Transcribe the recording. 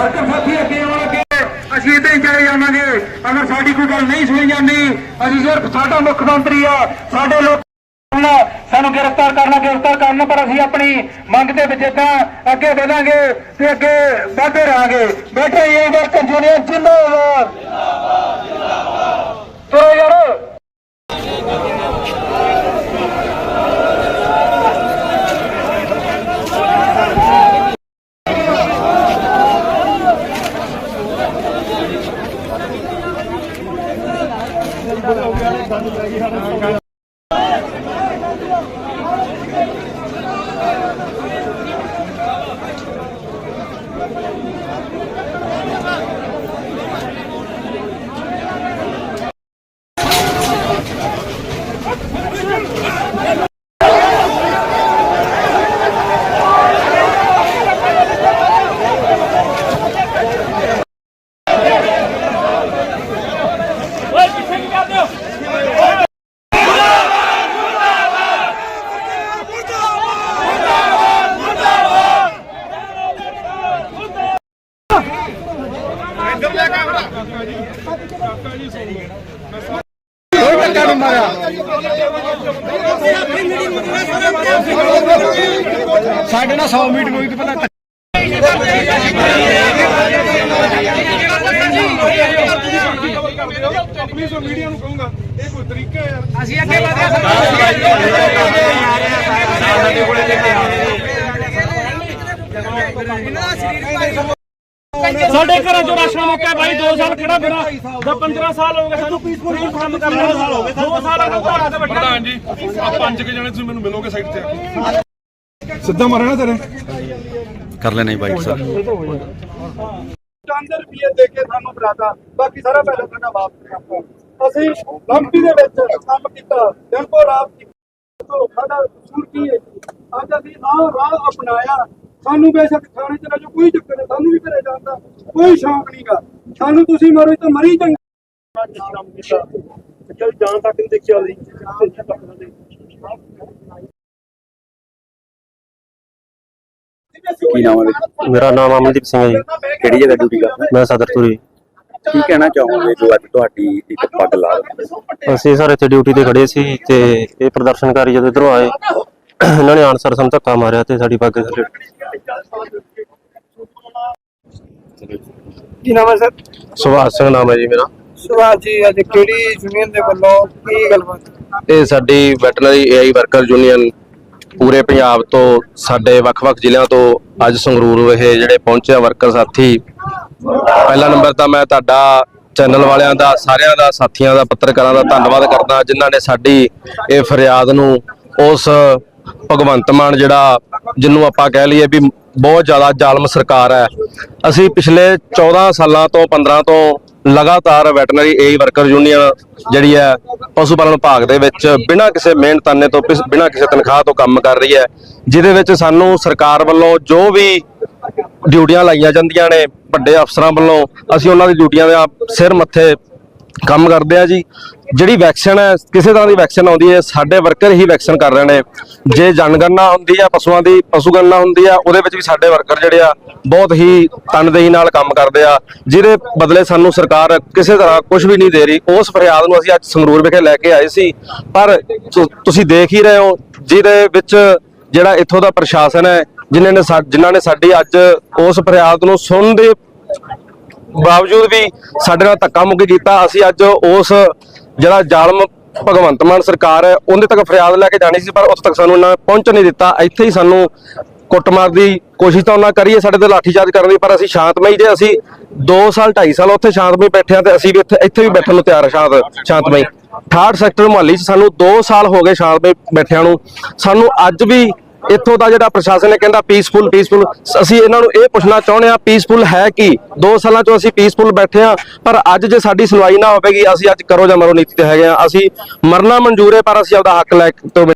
Worker ਸਾਥੀ ਅੱਗੇ ਆਉਣਗੇ ਅਸੀਂ ਇੱਥੇ ਹੀ ਚਲੇ ਜਾਵਾਂਗੇ। ਅਗਰ ਸਾਡੀ ਕੋਈ ਗੱਲ ਨਹੀਂ ਸੁਣੀ ਜਾਂਦੀ, ਅਸੀਂ ਸਿਰਫ ਸਾਡਾ ਮੁੱਖ ਮੰਤਰੀ ਆ, ਸਾਡੇ ਲੋਕ ਸਾਨੂੰ ਗ੍ਰਿਫਤਾਰ ਕਰਨਾ ਗ੍ਰਿਫਤਾਰ ਕਰਨਾ, ਪਰ ਅਸੀਂ ਆਪਣੀ ਮੰਗ ਦੇ ਵਿੱਚ ਤਾਂ ਅੱਗੇ ਵਧਾਂਗੇ ਤੇ ਅੱਗੇ ਵਧਦੇ ਰਹਾਂਗੇ। ਬੈਠੇ ਇਹ ਵਰਕਰ ਯੂਨੀਅਨ ਜਿੰਦਾਬਾਦ। 咱这 ਸਾਡੇ ਨਾਲ 100 ਮੀਟਿੰਗ ਹੋਈ ਤੇ ਪਹਿਲਾਂ ਆਪਣੀ ਸੋ ਮੀਡੀਆ ਨੂੰ ਕਹੂੰਗਾ ਇਹ ਕੋਈ ਤਰੀਕਾ ਯਾਰ ਅਸੀਂ ਅੱਗੇ ਵਧਿਆ ਸਾਡੇ ਘਰਾਂ ਚੋਂ ਰਾਸ਼ਨ ਮੁੱਕਿਆ ਬਾਈ 2 ਸਾਲ ਖੜਾ ਬਿਨਾ ਦਾ 15 ਸਾਲ ਹੋ ਗਏ ਸਾਨੂੰ ਪੀਸਫੁਲ ਕੰਮ ਕਰਨਾ 2 ਸਾਲ ਹੋ ਗਏ 2 ਸਾਲ ਹੋ ਗਏ ਘਰਾਂ ਤੇ ਬੈਠੇ ਪ੍ਰਧਾਨ ਜੀ ਆ ਪੰਜ ਕੇ ਜਣੇ ਤੁਸੀਂ ਮੈਨੂੰ ਮਿਲੋਗੇ ਸਾਈਡ ਤੇ ਆ ਕੇ। ਸਿੱਧਾ ਮਾਰਨਾ ਤੇਰੇ? ਕਰ ਲੈਣੇ ਬਾਈਕ ਸਰ ਚੰਦ ਰੁਪਏ ਦੇ ਕੇ ਸਾਨੂੰ ਬਰਾਦਾ। ਬਾਕੀ ਸਾਰਾ ਪੈਸਾ ਸਾਡਾ ਵਾਪਸ ਅਸੀਂ ਲੰਪੀ ਦੇ ਵਿੱਚ ਕੰਮ ਕੀਤਾ ਦਿਨ ਕੋ ਰਾਤ ਕੀਤਾ। ਸਾਡਾ ਕਸੂਰ ਕੀ ਹੈ? ਅੱਜ ਅਸੀਂ ਆਹ ਰਾਹ ਅਪਣਾਇਆ। ਸਾਨੂੰ ਬੇਸ਼ੱਕ ਥਾਣੇ ਚ ਜੋ ਕੋਈ ਚੱਕਰ ਨਹੀਂ ਸਾਨੂੰ ਵੀ ਘਰੇ ਜਾਣ ਦਾ ਕੋਈ ਸ਼ੌਂਕ ਨਹੀਂਗਾ ਸਾਨੂੰ ਤੁਸੀਂ ਮਾਰੋ ਤਾਂ ਮਰੀ ਚੰਗਾ ਕੰਮ ਕੀਤਾ ਚਲ ਜਾਨ ਤੱਕ ਨਹੀਂ ਦੇਖਿਆ ਸੀ ਕੀ ਨਾਮ ਹੈ? ਮੇਰਾ ਨਾਮ ਅਮਨਦੀਪ ਸਿੰਘ ਹੈ ਜੀ। ਕਿਹੜੀ ਜਗ੍ਹਾ ਡਿਊਟੀ ਕਰਦੇ? ਮੈਂ ਸਦਰਪੁਰੀ ਕੀ ਕਹਿਣਾ ਚਾਹੋਗੇ ਜੋ ਅੱਜ ਤੁਹਾਡੀ ਇੱਕ ਪੱਗ ਲਾ ਰਹੇ ਅਸੀਂ ਸਰ ਇੱਥੇ ਡਿਊਟੀ ਤੇ ਖੜੇ ਸੀ ਤੇ ਇਹ ਪ੍ਰਦਰਸ਼ਨਕਾਰੀ ਜਦੋਂ ਇਧਰੋਂ ਆਏ ਇਹਨਾਂ ਨੇ ਆਨਸਰ ਸਾਨੂੰ ਧੱਕਾ ਮਾਰਿਆ ਤੇ ਸਾਡੀ ਪੱਗ ਥੱਲੇ ਕੀ ਨਾਮ ਹੈ ਸਰ? ਸੁਭਾਸ਼ ਸਿੰਘ ਨਾਮ ਹੈ ਜੀ ਮੇਰਾ। ਸੁਭਾਸ਼ ਜੀ ਅੱਜ ਕਿਹੜੀ ਯੂਨੀਅਨ ਦੇ ਵੱਲੋਂ ਕੀ ਗੱਲਬਾਤ? ਇਹ ਸਾਡੀ ਵੈਟਰਨਰੀ ਏਆਈ ਵਰਕਰ ਯੂਨੀਅਨ ਪੂਰੇ ਪੰਜਾਬ ਤੋਂ ਸਾਡੇ ਵੱਖ-ਵੱਖ ਜ਼ਿਲ੍ਹਿਆਂ ਤੋਂ ਅੱਜ ਸੰਗਰੂਰ ਇਹ ਜਿਹੜੇ ਪਹੁੰਚੇ ਵਰਕਰ ਸਾਥੀ। ਪਹਿਲਾ ਨੰਬਰ ਤਾਂ ਮੈਂ ਤੁਹਾਡਾ ਚੈਨਲ ਵਾਲਿਆਂ ਦਾ ਸਾਰਿਆਂ ਦਾ ਸਾਥੀਆਂ ਦਾ ਪੱਤਰਕਾਰਾਂ ਦਾ ਧੰਨਵਾਦ ਕਰਦਾ ਜਿਨ੍ਹਾਂ ਨੇ ਸਾਡੀ ਇਹ ਫਰਿਆਦ ਨੂੰ ਉਸ ਭਗਵੰਤ ਮਾਨ ਜਿਹੜਾ, ਜਿਹਨੂੰ ਆਪਾਂ ਕਹਿ ਲਈਏ ਵੀ ਬਹੁਤ ਜ਼ਿਆਦਾ ਜ਼ਾਲਮ ਸਰਕਾਰ ਹੈ। ਅਸੀਂ ਪਿਛਲੇ 14 ਸਾਲਾਂ ਤੋਂ 15 ਤੋਂ ਲਗਾਤਾਰ ਵੈਟਰਨਰੀ ਏਈ ਵਰਕਰ ਯੂਨੀਅਨ ਜਿਹੜੀ ਹੈ ਪਸ਼ੂ ਪਾਲਣ ਵਿਭਾਗ ਦੇ ਵਿੱਚ ਬਿਨਾਂ ਕਿਸੇ ਮਿਹਨਤਾਨੇ ਤੋਂ, ਪਿਸ- ਬਿਨਾਂ ਕਿਸੇ ਤਨਖਾਹ ਤੋਂ ਕੰਮ ਕਰ ਰਹੀ ਹੈ, ਜਿਹਦੇ ਵਿੱਚ ਸਾਨੂੰ ਸਰਕਾਰ ਵੱਲੋਂ ਜੋ ਵੀ ਡਿਊਟੀਆਂ ਲਾਈਆਂ ਜਾਂਦੀਆਂ ਨੇ, ਵੱਡੇ ਅਫਸਰਾਂ ਵੱਲੋਂ, ਅਸੀਂ ਉਹਨਾਂ ਦੀ ਡਿਊਟੀਆਂ ਦੇ ਸਿਰ ਮੱਥੇ ਕੰਮ ਕਰਦੇ ਆ ਜੀ। ਜਿਹੜੀ ਵੈਕਸੀਨ ਹੈ, ਕਿਸੇ ਤਰ੍ਹਾਂ ਦੀ ਵੈਕਸੀਨ ਆਉਂਦੀ ਹੈ, ਸਾਡੇ ਵਰਕਰ ਹੀ ਵੈਕਸੀਨ ਕਰ ਰਹੇ ਨੇ। ਜੇ ਜਨਗਣਨਾ ਹੁੰਦੀ ਆ, ਪਸ਼ੂਆਂ ਦੀ ਪਸ਼ੂ ਗਣਨਾ ਹੁੰਦੀ ਆ, ਉਹਦੇ ਵਿੱਚ ਵੀ ਸਾਡੇ ਵਰਕਰ ਜਿਹੜੇ ਆ, ਬਹੁਤ ਹੀ ਤਨਦੇਹੀ ਨਾਲ ਕੰਮ ਕਰਦੇ ਆ। ਜਿਹਦੇ ਬਦਲੇ ਸਾਨੂੰ ਸਰਕਾਰ ਕਿਸੇ ਤਰ੍ਹਾਂ ਕੁਝ ਵੀ ਨਹੀਂ ਦੇ ਰਹੀ। ਉਸ ਫਰਿਆਦ ਨੂੰ ਅਸੀਂ ਅੱਜ ਸੰਗਰੂਰ ਵਿਖੇ ਲੈ ਕੇ ਆਏ ਸੀ। ਪਰ ਤੁਸੀਂ ਦੇਖ ਹੀ ਰਹੇ ਹੋ, ਜਿਹਦੇ ਵਿੱਚ ਜਿਹੜਾ ਇੱਥੋਂ ਦਾ ਪ੍ਰਸ਼ਾਸਨ ਹੈ, ਜਿਨ੍ਹਾਂ ਨੇ ਸਾ- ਜਿਨ੍ਹਾਂ ਨੇ ਸਾਡੀ ਅੱਜ ਉਸ ਫਰਿਆਦ ਨੂੰ ਸੁਣਨ ਦੇ ਬਾਵਜੂਦ ਵੀ ਸਾਡੇ ਨਾਲ ਧੱਕਾ ਮੁੱਕੀ ਕੀਤਾ, ਅਸੀਂ ਅੱਜ ਉਸ ਜਿਹੜਾ ਜ਼ਾਲਮ ਭਗਵੰਤ ਮਾਨ ਸਰਕਾਰ ਹੈ, ਉਹਦੇ ਤੱਕ ਫਰਿਆਦ ਲੈ ਕੇ ਜਾਣੀ ਸੀ, ਪਰ ਉੱਥੇ ਤੱਕ ਸਾਨੂੰ ਇਹਨਾਂ ਪਹੁੰਚ ਨਹੀਂ ਦਿੱਤਾ। ਇੱਥੇ ਹੀ ਸਾਨੂੰ ਕੁੱਟਮਾਰ ਦੀ ਕੋਸ਼ਿਸ਼ ਤਾਂ ਉਹਨਾਂ ਕਰੀਏ ਸਾਡੇ ਤੇ ਲਾਠੀਚਾਰਜ ਕਰਨ ਦੀ, ਪਰ ਅਸੀਂ ਸ਼ਾਂਤਮਈ ਜੇ ਅਸੀਂ 2 ਸਾਲ 2.5 ਸਾਲ ਉੱਥੇ ਸ਼ਾਂਤਮਈ ਬੈਠੇ ਆ ਤੇ ਅਸੀਂ ਵੀ ਇੱਥੇ ਇੱਥੇ ਵੀ ਬੈਠਣ ਨੂੰ ਤਿਆਰ ਹਾਂ, ਸ਼ਾਂਤ, ਸ਼ਾਂਤਮਈ। 68 ਸੈਕਟਰ ਮੁਹੱਲੀ 'ਚ ਸਾਨੂੰ 2 ਸਾਲ ਹੋ ਗਏ ਸ਼ਾਂਤਮਈ ਬੈਠਿਆਂ ਨੂੰ। ਸਾਨੂੰ ਅੱਜ ਵੀ ਇੱਥੋਂ ਦਾ ਜਿਹੜਾ ਪ੍ਰਸ਼ਾਸਨ ਹੈ ਕਹਿੰਦਾ ਪੀਸਫੁਲ ਪੀਸਫੁਲ ਅਸੀਂ ਇਹਨਾਂ ਨੂੰ ਇਹ ਪੁੱਛਣਾ ਚਾਹੁੰਦੇ ਆ ਪੀਸਫੁਲ ਹੈ ਕੀ? 2 ਸਾਲਾਂ ਤੋਂ ਅਸੀਂ ਪੀਸਫੁਲ ਬੈਠੇ ਆ ਪਰ ਅੱਜ ਜੇ ਸਾਡੀ ਸੁਣਵਾਈ ਨਾ ਹੋਵੇਗੀ, ਅਸੀਂ ਅੱਜ ਕਰੋ ਜਾਂ ਮਰੋ ਨੀਤੀ ਤੇ ਹੈਗੇ ਆ ਅਸੀਂ ਮਰਨਾ ਮਨਜ਼ੂਰ ਹੈ, ਪਰ ਅਸੀਂ ਆਪਦਾ ਹੱਕ ਲੈ ਕੇ ਤੋਂ